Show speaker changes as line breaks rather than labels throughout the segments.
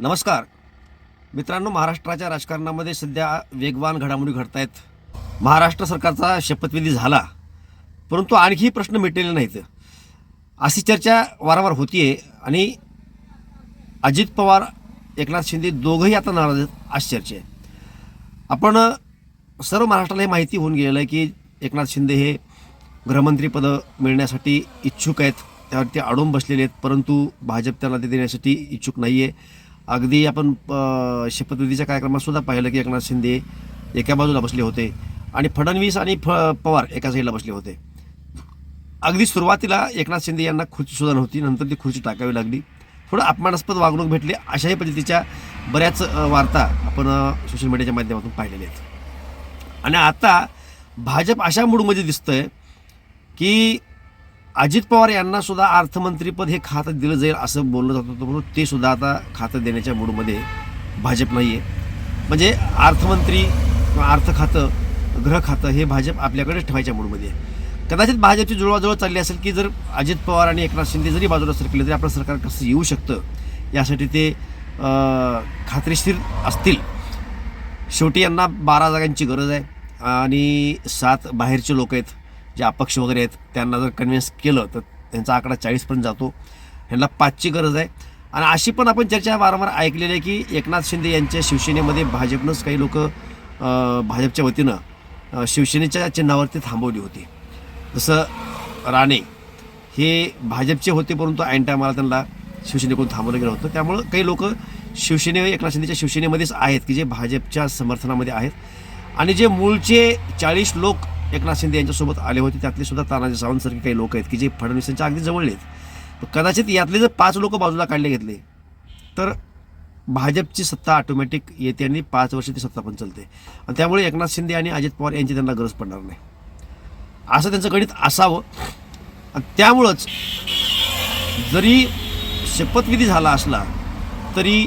नमस्कार. मित्रांनो महाराष्ट्राच्या राजकारणामध्ये सध्या वेगवान घडामोडी घडत आहेत महाराष्ट्र सरकारचा शपथविधी झाला परंतु आणखी प्रश्न मिटलेले नाहीत. अशी चर्चा वारंवार होतीये आणि अजित पवार एकनाथ शिंदे दोघंही आता नाराज आहेत अशी चर्चा आहे. आपण सर्व महाराष्ट्राला हे माहिती होऊन गेलेलं आहे की एकनाथ शिंदे हे गृहमंत्रीपदं मिळण्यासाठी इच्छुक आहेत त्यावरती अडून बसलेले आहेत परंतु भाजप त्यांना ते देण्यासाठी इच्छुक नाही आहे अगदी आपण शपथविधीच्या कार्यक्रमात सुद्धा पाहिलं की एकनाथ शिंदे एका बाजूला बसले होते आणि फडणवीस आणि फ पवार एका साईडला बसले होते. अगदी सुरुवातीला एकनाथ शिंदे यांना खुर्ची सुद्धा नव्हती नंतर ती खुर्ची टाकावी लागली. थोडं अपमानास्पद वागणूक भेटली. अशाही पद्धतीच्या बऱ्याच वार्ता आपण सोशल मीडियाच्या माध्यमातून पाहिलेल्या आहेत. आणि आता भाजप अशा मूडमध्ये दिसतं आहे की अजित पवार यांना सुद्धा अर्थमंत्रीपद हे खातं दिलं जाईल असं बोललं जात होतं म्हणून ते सुद्धा आता खातं देण्याच्या मूडमध्ये भाजप नाही आहे म्हणजे अर्थमंत्री किंवा अर्थ खातं गृह खातं हे भाजप आपल्याकडे ठेवायच्या मूडमध्ये आहे. कदाचित भाजपची जुळवाजुळव चालली असेल की जर अजित पवार आणि एकनाथ शिंदे जरी बाजूला सरकले तरी आपलं सरकार कसं येऊ शकतं? यासाठी ते खात्रीशीर असतील. शेवटी यांना बारा जागांची गरज आहे आणि सात बाहेरचे लोक आहेत. जे अपक्ष वगैरे आहेत त्यांना जर कन्व्हिन्स केलं तर त्यांचा आकडा चाळीसपर्यंत जातो. ह्यांना पाचची गरज आहे. आणि अशी पण आपण चर्चा वारंवार ऐकलेली आहे की एकनाथ शिंदे यांच्या शिवसेनेमध्ये भाजपनंच काही लोक भाजपच्या वतीनं शिवसेनेच्या चिन्हावरती थांबवली होती. जसं राणे हे भाजपचे होते परंतु ऐन टायमाला त्यांना शिवसेनेकडून थांबवलं गेलं होतं. त्यामुळं काही लोक शिवसेने एकनाथ शिंदेच्या शिवसेनेमध्येच आहेत की जे भाजपच्या समर्थनामध्ये आहेत. आणि जे मूळचे चाळीस लोक एकनाथ शिंदे यांच्यासोबत आले होते. त्यातले सुद्धा तानाजी सावंतसारखे काही लोक आहेत की जे फडणवीसांच्या अगदी जवळ आहेत. कदाचित यातले जर पाच लोक बाजूला काढले घेतले तर भाजपची सत्ता ऑटोमॅटिक येते आणि पाच वर्ष ती सत्ता पण चालते. आणि त्यामुळे एकनाथ शिंदे आणि अजित पवार यांची त्यांना गरज पडणार नाही. असं त्यांचं गणित असावं. आणि त्यामुळंच जरी शपथविधी झाला असला तरी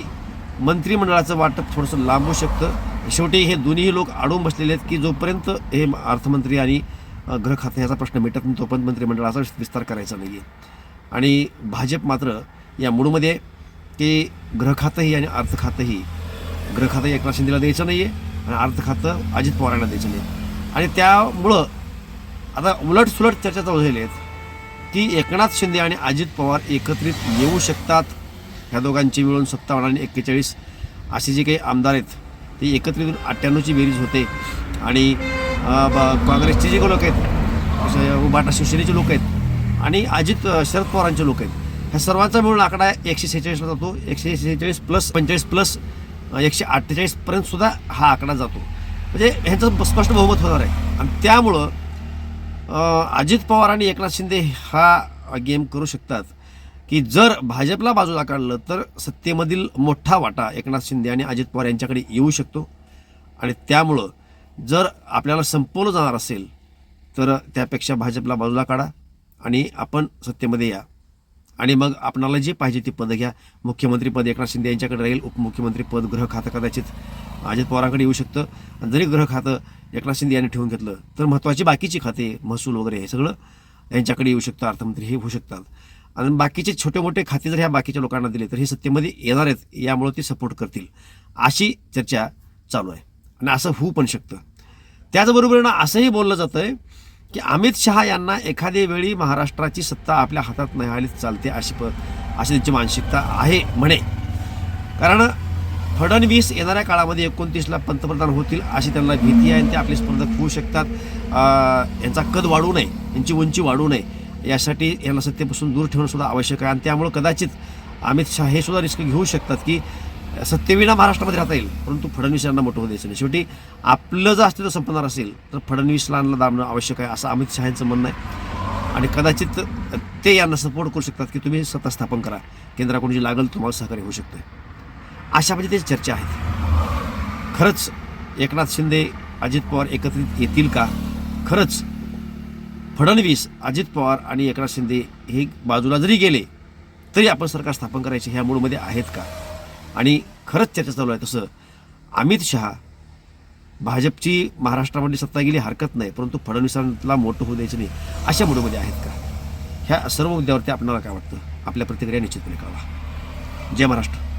मंत्रिमंडळाचं वाटप थोडंसं लांबू शकतं. शेवटी हे दोन्ही लोक अडवून बसलेले आहेत की जोपर्यंत हे अर्थमंत्री आणि गृह खाते प्रश्न मिटत नाही तोपर्यंत मंत्रिमंडळाचा विस्तार करायचा नाही आहे आणि भाजप मात्र या मूडमध्ये की गृह खातंही आणि अर्थ खातंही गृह खातं एकनाथ शिंदेला द्यायचं नाही आहे आणि अर्थ खातं अजित पवारांना द्यायचं नाही आणि त्यामुळं आता उलट सुलट चर्चा चालू झालेल्या आहेत की एकनाथ शिंदे आणि अजित पवार एकत्रित येऊ शकतात ह्या दोघांची मिळून सत्तावन्न आणि एक्केचाळीस असे जे काही आमदार आहेत ते एकत्रित येऊन अठ्ठ्याण्णवची बेरीज होते. आणि काँग्रेसचे जे लोक आहेत उभाटा शिवसेनेचे लोक आहेत आणि अजित शरद पवारांचे लोक आहेत. ह्या सर्वांचा मिळून आकडा एकशे सेहेचाळीसला जातो. एकशे सेहेचाळीस प्लस पंचेचाळीस प्लस एकशे अठ्ठेचाळीसपर्यंत सुद्धा हा आकडा जातो. म्हणजे ह्यांचं स्पष्ट बहुमत होणार आहे. आणि त्यामुळं अजित पवार आणि एकनाथ शिंदे हा गेम करू शकतात. की जर भाजपला बाजूला काढलं तर सत्तेमधील मोठा वाटा एकनाथ शिंदे आणि अजित पवार यांच्याकडे येऊ शकतो. आणि त्यामुळं जर आपल्याला संपवलं जाणार असेल तर त्यापेक्षा भाजपला बाजूला काढा आणि आपण सत्तेमध्ये या. आणि मग आपणाला जे पाहिजे ते पदं घ्या. मुख्यमंत्रीपद एकनाथ शिंदे यांच्याकडे राहील उपमुख्यमंत्रीपद गृह खातं कदाचित अजित पवारांकडे येऊ शकतं. जरी गृह खातं एकनाथ शिंदे यांनी ठेवून घेतलं तर महत्त्वाची बाकीची खाते महसूल वगैरे हे सगळं यांच्याकडे येऊ शकतं. अर्थमंत्री हे होऊ शकतात. आणि बाकीचे छोटे मोठे खाते जर ह्या बाकीच्या लोकांना दिले तर हे सत्तेमध्ये येणार आहेत यामुळं ते सपोर्ट करतील. अशी चर्चा चालू आहे. आणि असं होऊ पण शकतं. त्याचबरोबर ना असंही बोललं जातं आहे की अमित शहा यांना एखाद्या वेळी महाराष्ट्राची सत्ता आपल्या हातात नाही आली चालते अशी प अशी त्यांची मानसिकता आहे म्हणे. कारण फडणवीस येणाऱ्या काळामध्ये एकोणतीसला पंतप्रधान होतील अशी त्यांना भीती आहे आणि ते आपले स्पर्धक होऊ शकतात. यांचा कद वाढू नये यांची उंची वाढू नये. यासाठी यांना सत्तेपासून दूर ठेवणं सुद्धा आवश्यक आहे. आणि त्यामुळं कदाचित अमित शहा हे सुद्धा रिस्क घेऊ शकतात की सत्तेविना महाराष्ट्रामध्ये राहता येईल. परंतु फडणवीस यांना मोठं द्यायचं नाही. शेवटी आपलं जर अस्तित्व संपणार असेल तर फडणवीसला आणलं दाबणं आवश्यक आहे असं अमित शहा यांचं म्हणणं आहे. आणि कदाचित ते यांना सपोर्ट करू शकतात की तुम्ही सत्ता स्थापन करा. केंद्राकडून जी लागेल तुम्हाला सहकार्य होऊ शकतं अशा म्हणजे पद्धतीची चर्चा आहेत. खरंच एकनाथ शिंदे अजित पवार एकत्रित येतील का? खरंच फडणवीस अजित पवार आणि एकनाथ शिंदे हे बाजूला जरी गेले तरी आपण सरकार स्थापन करायचे ह्या मूडमध्ये आहेत का? आणि खरंच चर्चा चालू आहे तसं. अमित शहा भाजपची महाराष्ट्रामध्ये सत्ता गेली हरकत नाही परंतु फडणवीसांना मोठं होऊ द्यायचं नाही अशा मूडमध्ये आहेत का? ह्या सर्व मुद्द्यावरती आपल्याला काय वाटतं? आपल्या प्रतिक्रिया निश्चितपणे कळवा. जय महाराष्ट्र.